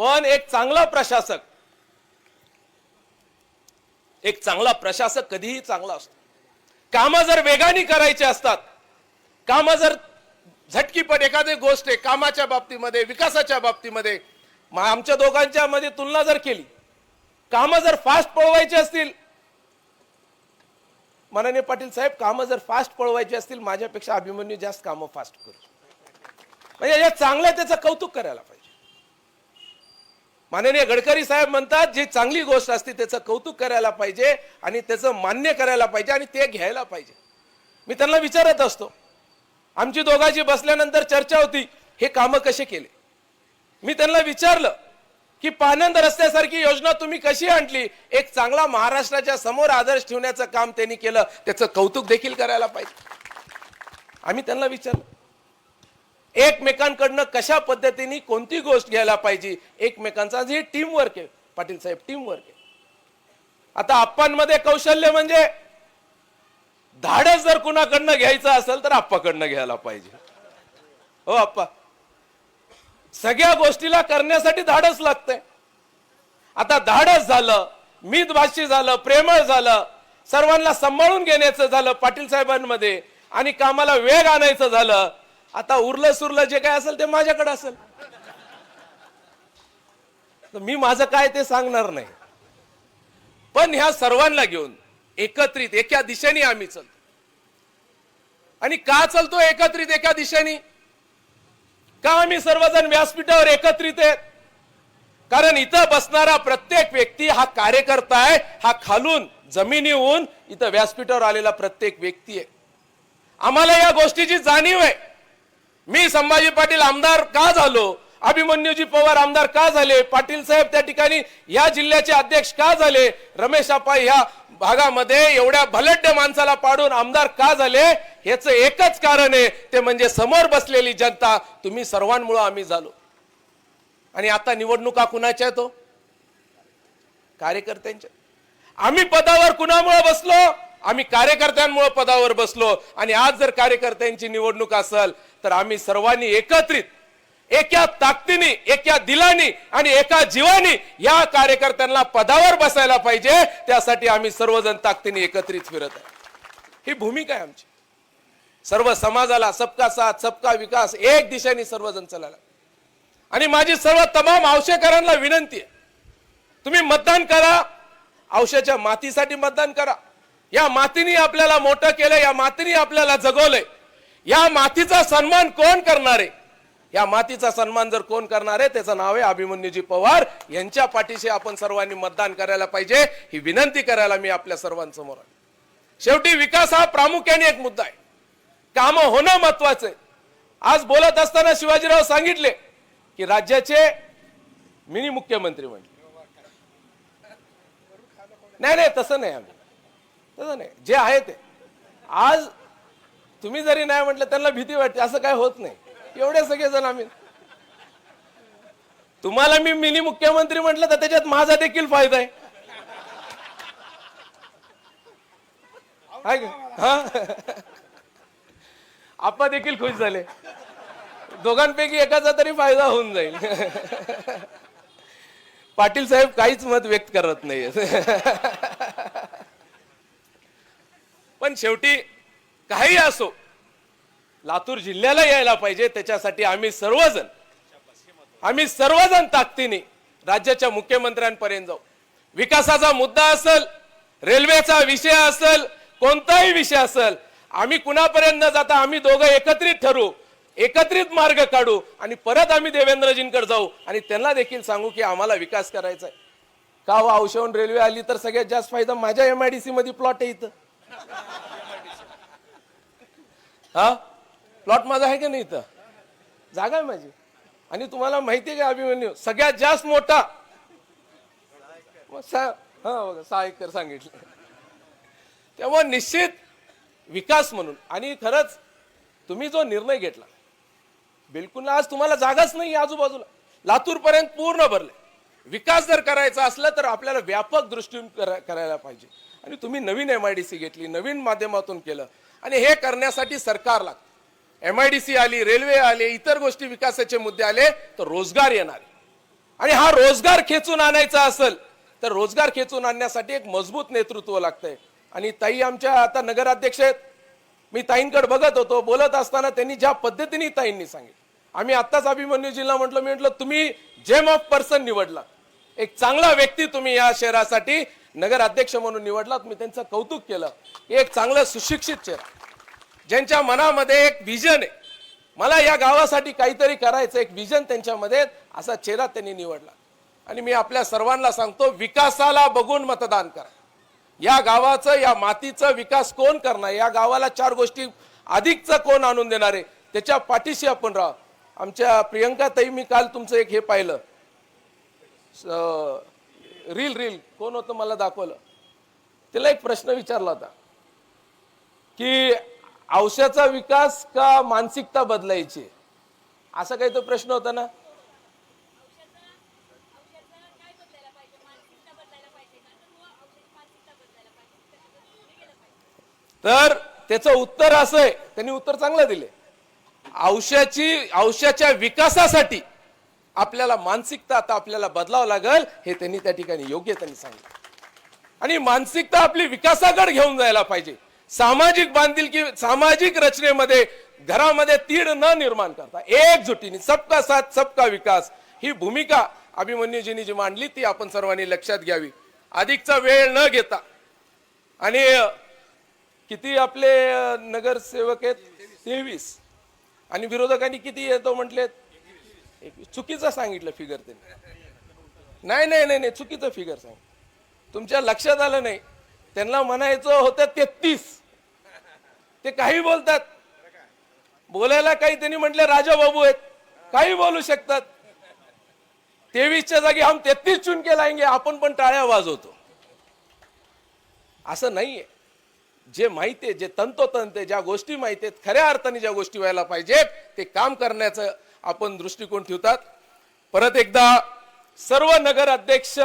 पण एक चांगला प्रशासक. एक चांगला प्रशासक कधीही चांगला असतो. कामं जर वेगाने करायची असतात कामं जर झटकीपट एखादी गोष्ट आहे कामाच्या बाबतीमध्ये विकासाच्या बाबतीमध्ये आमच्या दोघांच्या मध्ये तुलना जर केली कामं जर फास्ट पळवायची असतील माननीय पाटील साहेब कामं जर फास्ट पळवायची असतील माझ्यापेक्षा अभिमन्यू जास्त कामं फास्ट करू. म्हणजे या चांगलं त्याचं कौतुक करायला पाहिजे. माननीय गडकरी साहेब म्हणतात जी चांगली गोष्ट असते त्याचं कौतुक करायला पाहिजे आणि त्याचं मान्य करायला पाहिजे आणि ते घ्यायला पाहिजे. मी त्यांना विचारत असतो. आमची दोघांची बसल्यानंतर चर्चा होती हे कामं कसे केले? मी त्यांना विचारलं की पानंद रस्त्यासारखी योजना तुम्ही कशी आणली? एक चांगला महाराष्ट्राच्या समोर आदर्श ठेवण्याचं काम त्यांनी केलं त्याचं कौतुक देखील करायला पाहिजे. आम्ही त्यांना विचारलं. एकमेकांकडनं कशा पद्धतीने कोणती गोष्ट घ्यायला पाहिजे? एकमेकांचा जे टीम वर्क आहे. पाटील साहेब टीम वर्क आहे. आता आप्पांमध्ये कौशल्य म्हणजे धाडस जर कुणाकडनं घ्यायचं असेल तर आप्पाकडनं घ्यायला पाहिजे. हो आप्पा. सगळ्या गोष्टीला करण्यासाठी धाडस लागतंय. आता धाडस झालं मितभाषी झालं प्रेमळ झालं सर्वांना सांभाळून घेण्याचं झालं पाटील साहेबांमध्ये आणि कामाला वेग आणायचं झालं आता उरलं सुरलं जे काय असेल ते माझ्याकडे असेल. तर मी माझं काय ते सांगणार नाही. पण ह्या सर्वांना घेऊन एकत्रित एका दिशेने आम्ही चलतो. आणि का चलतो एकत्रित एका दिशेने? का आम्ही सर्वजण व्यासपीठावर एकत्रित आहेत? कारण इथं बसणारा प्रत्येक व्यक्ती हा कार्यकर्ता आहे हा खालून जमिनीहून इथं व्यासपीठावर आलेला प्रत्येक व्यक्ती आहे. आम्हाला या गोष्टीची जाणीव आहे. मी संभाजी पाटील आमदार का झालो? अभिमन्यूजी पवार आमदार का झाले? पाटील साहेब त्या ठिकाणी या जिल्ह्याचे अध्यक्ष का झाले? रमेश आप्पा या भागामध्ये एवढ्या भलड्ड माणसाला पाडून आमदार का झाले? याचं एकच कारण आहे ते म्हणजे समोर बसलेली जनता. तुम्ही सर्वांमुळे आम्ही झालो. आणि आता निवडणुका कुणाच्या तो हो? कार्यकर्त्यांच्या. आम्ही पदावर कुणामुळे बसलो? आम्ही कार्यकर्त्यांमुळे पदावर बसलो आणि आज जर कार्यकर्त्यांची निवडणूक असेल तर आम्ही सर्वांनी एकत्रित एका ताकदीने एका दिलानी आणि एका जीवानी या कार्यकर्त्यांना पदावर बसायला पाहिजे. त्यासाठी आम्ही सर्वजण ताकदीने एकत्रित फिरत आहे. ही भूमिका आहे आमची. सर्व समाजाला सबका साथ सबका विकास एक दिशेने सर्वजण चालायला आणि माझी सर्व तमाम औषधकरांना विनंती आहे. तुम्ही मतदान करा औषधाच्या मातीसाठी मतदान करा. या मातीने आपल्याला मोठं केलं या मातीने आपल्याला जगवलंय. या मातीचा सन्मान कोण करणार? आहे या मातीचा सन्मान जर कोण करणार आहे त्याचं नाव आहे अभिमन्यूजी पवार. यांच्या पाठीशी आपण सर्वांनी मतदान करायला पाहिजे ही विनंती करायला मी आपल्या सर्वांसमोर आहे शेवटी विकास हा प्रामुख्याने एक मुद्दा आहे. काम होणं महत्वाचं आहे. आज बोलत असताना शिवाजीराव सांगितले की राज्याचे मिनी मुख्यमंत्री म्हणजे नाही नाही तसं नाही आम्ही. तसं नाही. जे आहे ते. आज तुम्ही जरी नाही म्हटलं त्यांना भीती वाटते. असं काय होत नाही. एवढे सगळेजण आम्ही. तुम्हाला मी मिनी मुख्यमंत्री म्हटलं तर त्याच्यात माझा देखील फायदा आहे. हा? आपा देखील खुश झाले. दोघांपैकी एकाचा तरी फायदा होऊन जाईल. पाटील साहेब काहीच मत व्यक्त करत नाही पण शेवटी काही असो लातूर जिल्ह्याला यायला पाहिजे त्याच्यासाठी आम्ही सर्वजण आम्ही सर्वजण ताकदीने राज्याच्या मुख्यमंत्र्यांपर्यंत जाऊ. विकासाचा मुद्दा असेल रेल्वेचा विषय असेल कोणताही विषय असेल आम्ही कुणापर्यंत न जाता आम्ही दोघं एकत्रित ठरू एकत्रित मार्ग काढू आणि परत आम्ही देवेंद्रजींकडे जाऊ आणि त्यांना देखील सांगू की आम्हाला विकास करायचा आहे. का हो औषधून रेल्वे आली तर सगळ्यात जास्त फायदा माझ्या एम आय डी मध्ये प्लॉट आहे इथं. हा? प्लॉट माझा आहे का नाही इथं? जागा आहे माझी. आणि तुम्हाला माहिती आहे का अभिमन्यू? सगळ्यात जास्त मोठा. हा बघा सहा एकर सांगितलं. तेव्हा निश्चित विकास म्हणून. आणि खरंच तुम्ही जो निर्णय घेतला बिलकुल आज तुम्हाला जागाच नाही आजूबाजूला. लातूरपर्यंत पूर्ण भरले. विकास जर करायचा असला तर आपल्याला व्यापक दृष्टीने करायला पाहिजे. आणि तुम्ही नवीन एम आय डी सी घेतली नवीन माध्यमातून केलं. आणि हे करण्यासाठी सरकार लागतं. एम आय डी सी आली रेल्वे आले इतर गोष्टी विकासाचे मुद्दे आले तर रोजगार येणार आणि हा रोजगार खेचून आणायचा असेल तर रोजगार खेचून आणण्यासाठी एक मजबूत नेतृत्व लागतंय. आणि ताई आमच्या आता नगराध्यक्ष आहेत. मी ताईंकडे बघत होतो बोलत असताना त्यांनी ज्या पद्धतीने ताईंनी सांगितलं. आम्ही आत्ताच अभिमन्यूजीला म्हटलं मी म्हटलं तुम्ही जेम ऑफ पर्सन निवडला एक चांगला व्यक्ती तुम्ही या शहरासाठी नगर अध्यक्ष म्हणून निवडलात मी त्यांचं कौतुक केलं. एक चांगलं सुशिक्षित चेहरा ज्यांच्या मनामध्ये एक विजन आहे. मला या गावासाठी काहीतरी करायचं एक विजन त्यांच्यामध्ये असा चेहरा त्यांनी निवडला. आणि मी आपल्या सर्वांना सांगतो विकासाला बघून मतदान करा. या गावाचं या मातीचा विकास कोण करणार? या गावाला चार गोष्टी अधिकचं कोण आणून देणार आहे? त्याच्या पाठीशी आपण राहा. आमच्या प्रियंका ताई मी काल तुमचं एक हे पाहिलं. रील रील कोण होतं मला दाखवलं? तिला एक प्रश्न विचारला होता की औषधाचा विकास का मानसिकता बदलायची? असा काही तो प्रश्न होता ना? तर तर त्याचं उत्तर असं आहे त्यांनी उत्तर चांगलं दिले. औषधाची औषधाच्या विकासासाठी आपल्याला मानसिकता आता आपल्याला बदलावं लागेल हे त्यांनी त्या ठिकाणी योग्य त्यांनी सांगितलं. आणि मानसिकता आपली विकासाकडे घेऊन जायला पाहिजे. सामाजिक बांधिलकी सामाजिक रचनेमध्ये घरामध्ये तीड न निर्माण करता एकजुटीने सबका साथ सबका विकास ही भूमिका अभिमन्यूजींनी जी मांडली ती आपण सर्वांनी लक्षात घ्यावी. अधिकचा वेळ न घेता. आणि किती आपले नगरसेवक आहेत? तेवीस. आणि विरोधकांनी किती येतो म्हटलेत? चुकीचं सांगितलं फिगर त्यांनी. नाही नाही नाही नाही चुकीचं फिगर सांग. तुमच्या लक्षात आलं नाही. त्यांना म्हणायचं होतं तेहतीस. ते काही बोलतात. बोलायला काही त्यांनी म्हटले राजा बाबू आहेत. काही बोलू शकतात. तेवीसच्या जागी हम तेहतीस चुन के आपण पण टाळ्या वाजवतो. असं नाहीये. जे माहिती आहे जे तंतोतंत आहे ज्या गोष्टी माहिती आहेत खऱ्या अर्थाने ज्या गोष्टी व्हायला पाहिजेत ते काम करण्याचं आपण दृष्टिकोन ठेवतात. परत एकदा सर्व नगर अध्यक्ष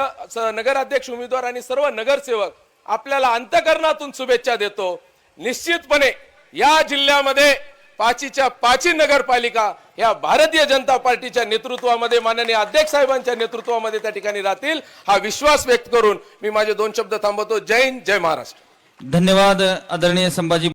नगराध्यक्ष उमेदवार आणि सर्व नगरसेवक आपल्याला अंतकरणातून शुभेच्छा देतो. निश्चितपणे या जिल्ह्यामध्ये पाचीच्या पाची नगरपालिका या भारतीय जनता पार्टीच्या नेतृत्वामध्ये माननीय अध्यक्ष साहेबांच्या नेतृत्वामध्ये त्या ठिकाणी राहतील हा विश्वास व्यक्त करून मी माझे दोन शब्द थांबवतो. जय हिंद जय महाराष्ट्र. धन्यवाद आदरणीय संभाजी